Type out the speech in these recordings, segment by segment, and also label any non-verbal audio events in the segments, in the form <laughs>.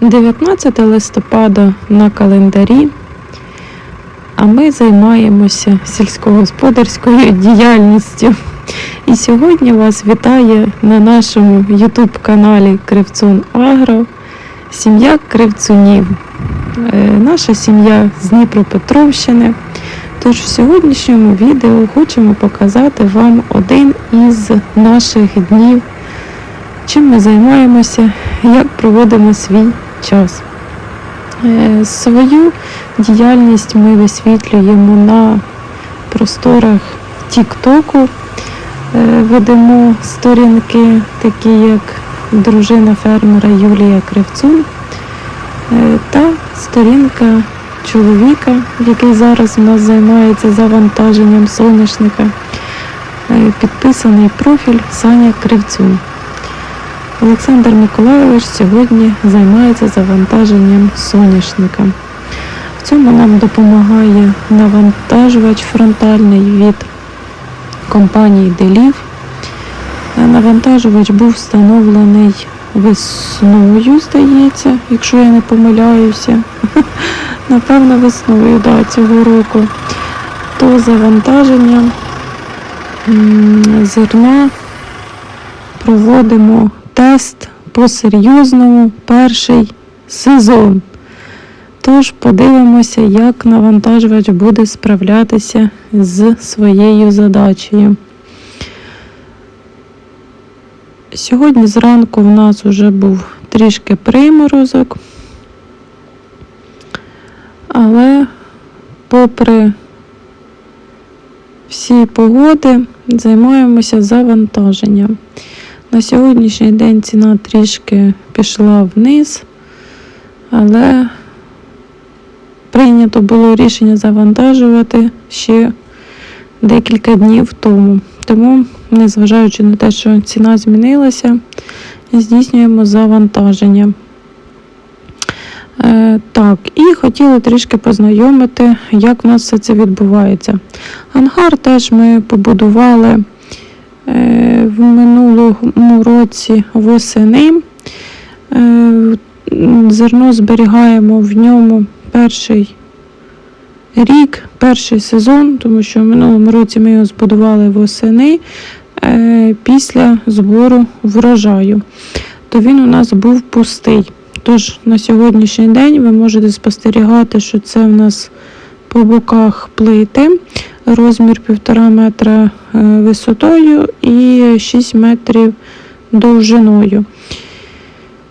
19 листопада на календарі, а ми займаємося сільськогосподарською <laughs> діяльністю. І сьогодні вас вітає на нашому YouTube каналі Кривцун Агро сім'я Кривцунів. Е, Наша сім'я з Дніпропетровщини. Тож в сьогоднішньому відео хочемо показати вам один із наших днів, чим ми займаємося, як проводимо свій час. Е, Свою діяльність ми висвітлюємо на просторах Тіктоку. Е, Ведемо сторінки, такі як дружина фермера Юлія Кривцун е, та сторінка чоловіка, який зараз у нас займається завантаженням соняшника. Підписаний профіль Саня Кривцун. Олександр Миколайович сьогодні займається завантаженням соняшника. В цьому нам допомагає навантажувач фронтальний від компанії Делів. Е, Навантажувач був встановлений весною, здається, якщо я не помиляюся. <laughs> Напевно, весною да, цього року. То завантаження зерна проводимо тест по-серйозному перший сезон. Тож подивимося, як навантажувач буде справлятися з своєю задачею. Сьогодні зранку в нас вже був трішки приморозок, але попри всі погоди займаємося завантаженням. На сьогоднішній день ціна трішки пішла вниз, але прийнято було рішення завантажувати ще декілька днів тому. Тому, незважаючи на те, що ціна змінилася, здійснюємо завантаження. Е, так, і хотіли трішки познайомити, як в нас все це відбувається. Ангар теж ми побудували е, в минулому році восени. Е, зерно зберігаємо в ньому перший рік, перший сезон, тому що в минулому році ми його збудували восени е, після збору врожаю. То він у нас був пустий. Тож на сьогоднішній день ви можете спостерігати, що це в нас по боках плити, розмір 1,5 метра е, висотою і 6 метрів довжиною.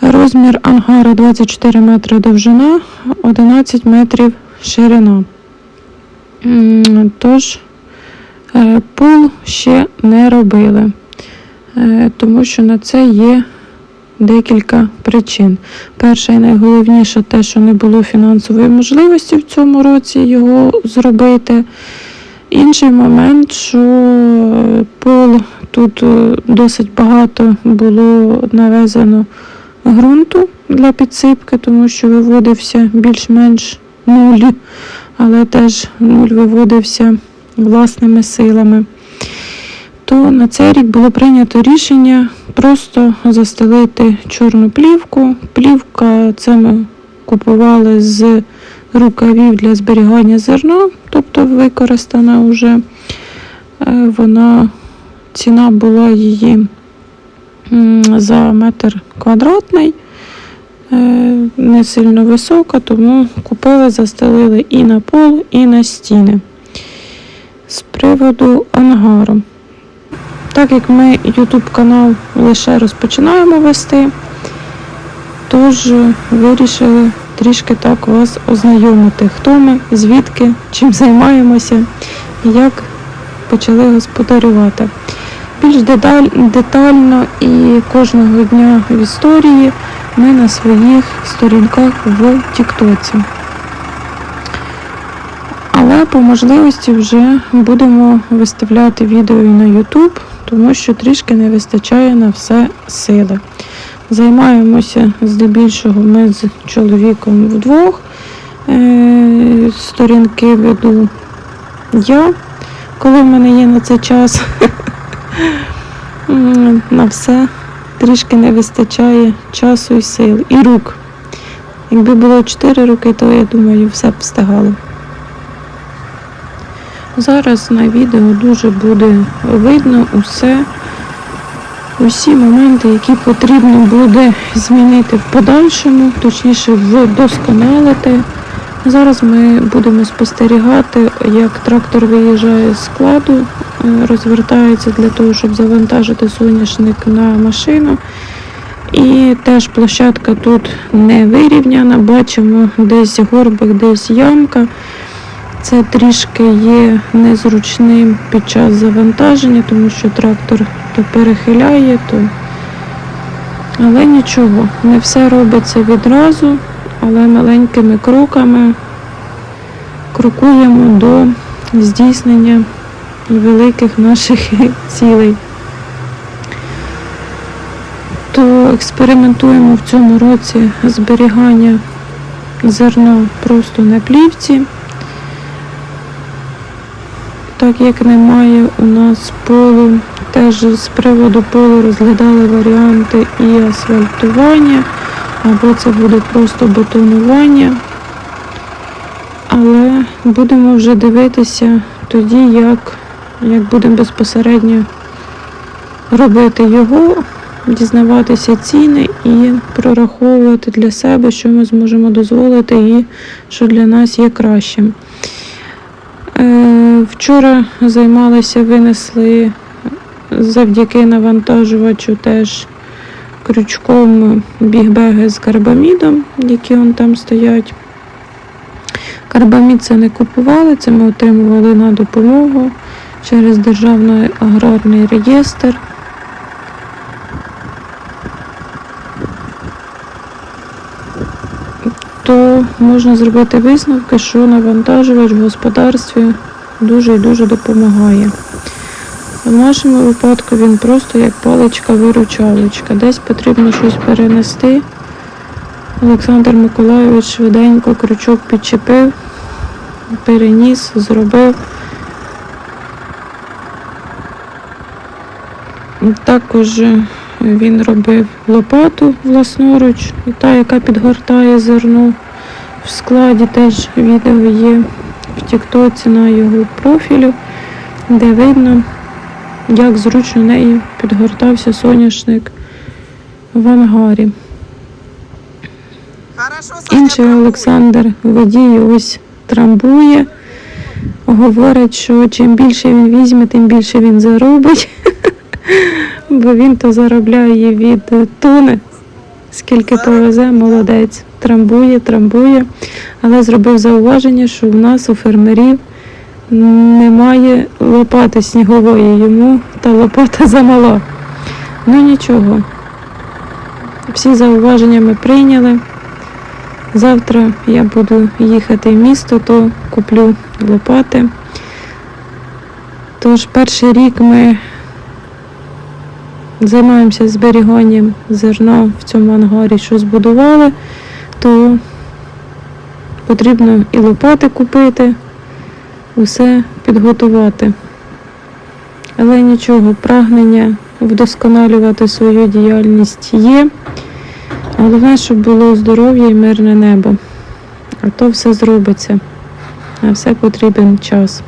Розмір ангара 24 метри довжина, 11 метрів ширина. Тож е, пул ще не робили, е, тому що на це є декілька причин. Перше і найголовніше те, що не було фінансової можливості в цьому році його зробити. Інший момент, що е, пол тут е, досить багато було навезено ґрунту для підсипки, тому що виводився більш-менш нуль, але теж нуль виводився власними силами. То на цей рік було прийнято рішення просто застелити чорну плівку. Плівка це ми купували з рукавів для зберігання зерна, тобто використана вже. Е, Вона ціна була її за метр квадратний, е, не сильно висока, тому купили, застелили і на пол, і на стіни. З приводу ангару. Так як ми YouTube канал лише розпочинаємо вести, тож вирішили трішки так вас ознайомити, хто ми, звідки, чим займаємося і як почали господарювати. Більш детально і кожного дня в історії ми на своїх сторінках в Тіктоці. Але по можливості вже будемо виставляти відео і на YouTube, тому що трішки не вистачає на все сили. Займаємося здебільшого ми з чоловіком вдвох. Е, Сторінки веду я, коли в мене є на це час. На все трішки не вистачає часу і сил, і рук. Якби було 4 роки, то я думаю, все б встигало. Зараз на відео дуже буде видно усе, усі моменти, які потрібно буде змінити в подальшому, точніше вдосконалити. Зараз ми будемо спостерігати, як трактор виїжджає з складу, е, розвертається для того, щоб завантажити соняшник на машину. І теж площадка тут не вирівняна. Бачимо десь горбик, десь ямка. Це трішки є незручним під час завантаження, тому що трактор то перехиляє, то. Але нічого, не все робиться відразу, але маленькими кроками крокуємо до здійснення великих наших <laughs> цілей. То експериментуємо в цьому році зберігання зерна просто на плівці. Так як немає у нас полу, теж з приводу полу розглядали варіанти і асфальтування, або це буде просто бетонування. Але будемо вже дивитися тоді, як, як будемо безпосередньо робити його, дізнаватися ціни і прораховувати для себе, що ми зможемо дозволити і що для нас є кращим. Е, Вчора займалися, винесли завдяки навантажувачу теж крючком бігбеги з карбамідом, які он там стоять. Карбамід це не купували, це ми отримували на допомогу через Державний аграрний реєстр. То можна зробити висновки, що навантажувач в господарстві дуже і дуже допомагає. В нашому випадку він просто як паличка-виручалочка. Десь потрібно щось перенести. Олександр Миколайович швиденько крючок підчепив, переніс, зробив. Також він робив лопату власноруч, та, яка підгортає зерно. В складі теж відео є в Тіктоці на його профілю, де видно, як зручно нею підгортався соняшник в ангарі. Інший. Олександр водій ось трамбує, говорить, що чим більше він візьме, тим більше він заробить. <laughs> Бо він то заробляє від тони, скільки повезе, молодець. Трамбує, трамбує. Але зробив зауваження, що в нас у фермерів немає лопати снігової, йому та лопата <laughs> замала. Ну нічого. Всі зауваження ми прийняли. Завтра я буду їхати в місто, то куплю лопати. Тож перший рік ми займаємося зберіганням зерна в цьому ангарі, що збудували, то потрібно і лопати купити, усе підготувати. Але нічого, прагнення вдосконалювати свою діяльність є. Головне, щоб було здоров'я і мирне небо. А то все зробиться. На все потрібен час.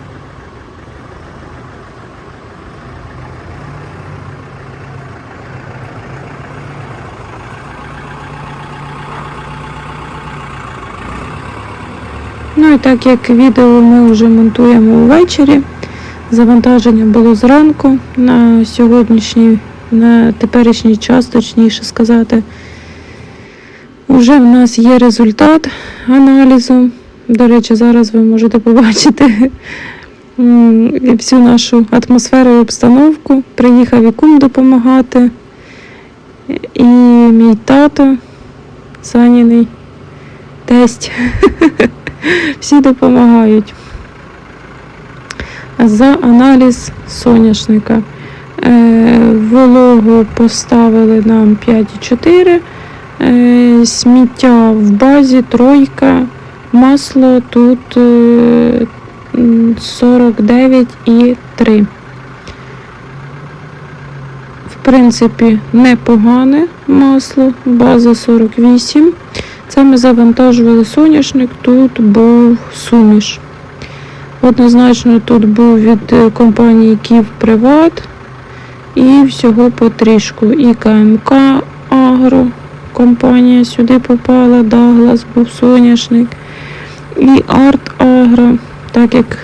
Ну і так як відео ми вже монтуємо увечері, завантаження було зранку на сьогоднішній, на теперішній час, точніше сказати. Уже в нас є результат аналізу. До речі, зараз ви можете побачити всю нашу атмосферу і обстановку. Приїхав і кум допомагати. І мій тато, Саніний тесть. <laughs> Всі допомагають. За аналіз соняшника. Е, Вологу поставили нам 5,4. Е, Сміття в базі тройка. Масло тут е, м, 49,3. В принципі, непогане масло, база 48. Це ми завантажували соняшник, тут був суміш. Однозначно тут був від е, компанії Київ Приват і всього потрішку. І КМК Агро компанія сюди попала, Даглас був соняшник, і Арт Агро, так як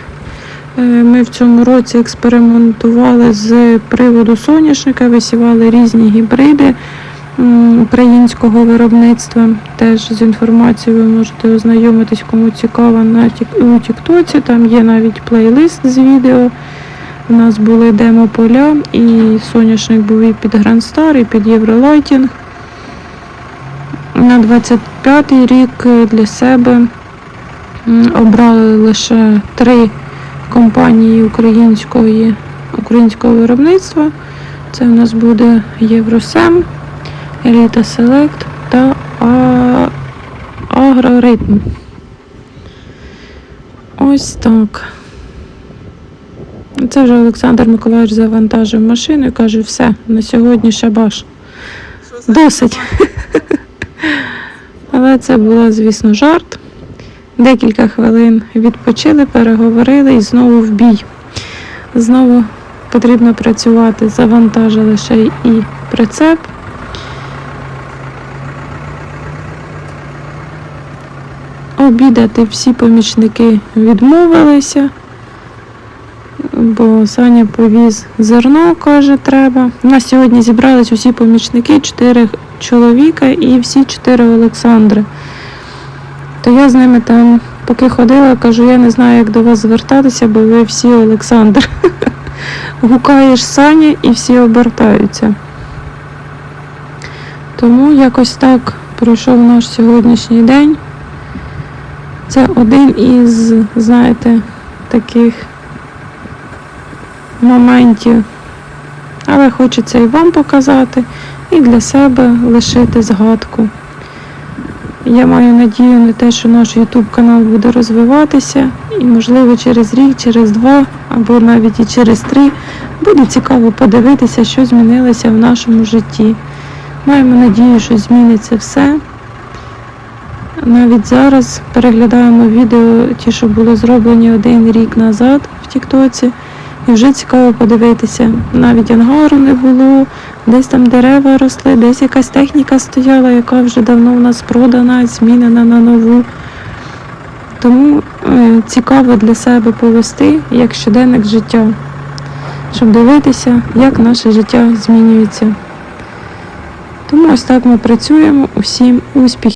е, ми в цьому році експериментували з приводу соняшника, висівали різні гібриди українського виробництва. Теж з інформацією ви можете ознайомитись, кому цікаво на у Тіктоці. Там є навіть плейлист з відео. У нас були демо-поля, і соняшник був і під Star, і під Євролайтінг. На 25-й рік для себе обрали лише три компанії української, українського виробництва. Це в нас буде Євросем, Еліта Селект та А- Агроритм. Ось так. Це вже Олександр Миколаївич завантажив машину і каже, все, на сьогодні шабаш. Досить. <laughs> Але це було, звісно, жарт. Декілька хвилин відпочили, переговорили і знову в бій. Знову потрібно працювати. Завантажили ще й і прицеп. Обідати всі помічники відмовилися, бо Саня повіз зерно, каже, треба. У нас сьогодні зібрались усі помічники, чотири чоловіка і всі чотири Олександри. То я з ними там, поки ходила, кажу, я не знаю, як до вас звертатися, бо ви всі Олександр. <laughs> Гукаєш Саня і всі обертаються. Тому якось так пройшов наш сьогоднішній день. Це один із, знаєте, таких моментів. Але хочеться і вам показати, і для себе лишити згадку. Я маю надію на те, що наш YouTube канал буде розвиватися, і, можливо, через рік, через два, або навіть і через три буде цікаво подивитися, що змінилося в нашому житті. Маємо надію, що зміниться все. Навіть зараз переглядаємо відео, ті, що були зроблені один рік назад в Тіктоці. І вже цікаво подивитися. Навіть ангару не було, десь там дерева росли, десь якась техніка стояла, яка вже давно у нас продана, змінена на нову. Тому е, цікаво для себе повести як щоденник життя, щоб дивитися, як наше життя змінюється. Тому ось так ми працюємо. Усім успіхів!